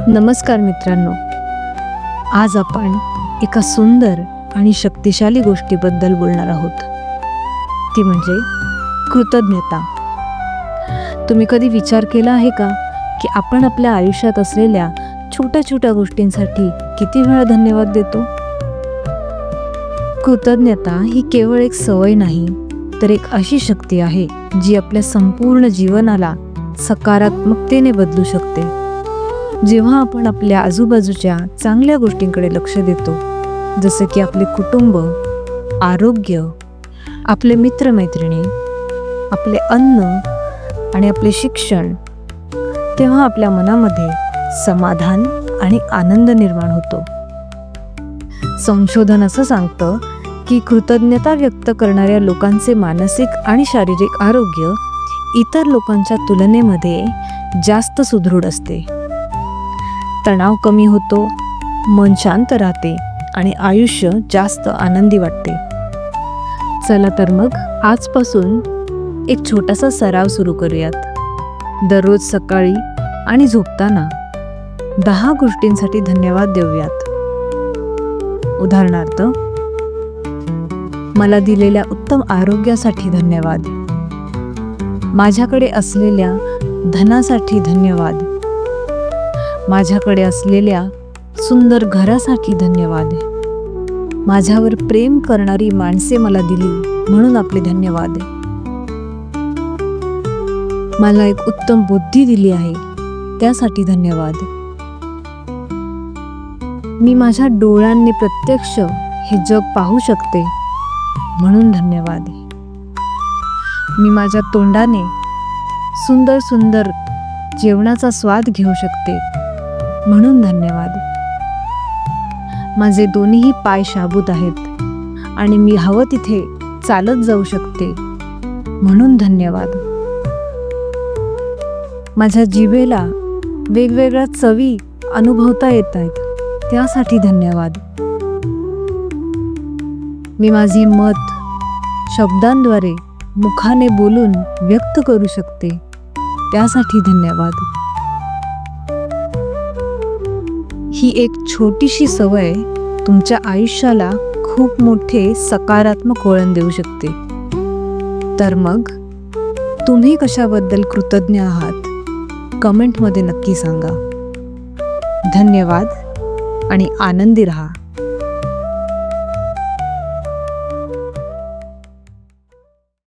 नमस्कार मित्रांनो. आज आपण एका सुंदर आणि शक्तिशाली गोष्टीबद्दल बोलणार आहोत. ती म्हणजे कृतज्ञता. तुम्ही कधी विचार केला आहे का की आपण आपल्या आयुष्यात असलेल्या छोट्या छोट्या गोष्टींसाठी किती वेळा धन्यवाद देतो? कृतज्ञता ही केवळ एक सवय नाही तर एक अशी शक्ती आहे जी आपल्या संपूर्ण जीवनाला सकारात्मकतेने बदलू शकते. जेव्हा आपण आपल्या आजूबाजूच्या चांगल्या गोष्टींकडे लक्ष देतो जसं की आपले कुटुंब आरोग्य आपले मित्रमैत्रिणी आपले अन्न आणि आपले शिक्षण तेव्हा आपल्या मनामध्ये समाधान आणि आनंद निर्माण होतो. संशोधन असं सांगतं की कृतज्ञता व्यक्त करणाऱ्या लोकांचे मानसिक आणि शारीरिक आरोग्य इतर लोकांच्या तुलनेमध्ये जास्त सुदृढ असते. तणाव कमी होतो मन शांत राहते आणि आयुष्य जास्त आनंदी वाटते. चला तर मग आजपासून एक छोटासा सराव सुरू करूयात. दररोज सकाळी आणि झोपताना दहा गोष्टींसाठी धन्यवाद देऊयात. उदाहरणार्थ मला दिलेल्या उत्तम आरोग्यासाठी धन्यवाद. माझ्याकडे असलेल्या धनासाठी धन्यवाद. माझ्याकडे असलेल्या सुंदर घरासाठी धन्यवाद. माझ्यावर प्रेम करणारी माणसे मला दिली म्हणून आपले धन्यवाद. मला एक उत्तम बुद्धी दिली आहे त्यासाठी धन्यवाद. मी माझ्या डोळ्यांनी प्रत्यक्ष हे जग पाहू शकते म्हणून धन्यवाद. मी माझ्या तोंडाने सुंदर सुंदर जेवणाचा स्वाद घेऊ शकते म्हणून धन्यवाद. माझे दोन्हीही पाय शाबूत आहेत आणि मी हवं तिथे चालत जाऊ शकते. म्हणून धन्यवाद. माझ्या जिभेला वेगवेगळ्या चवी अनुभवता येत आहेत. त्यासाठी धन्यवाद. मी माझे मत शब्दांद्वारे मुखाने बोलून व्यक्त करू शकते. त्यासाठी धन्यवाद. ही एक छोटीशी सवय तुमच्या आयुष्याला खूप मोठे सकारात्मक वळण देऊ शकते. तर मग तुम्ही कशाबद्दल कृतज्ञ आहात? कमेंटमध्ये नक्की सांगा. धन्यवाद आणि आनंदी रहा.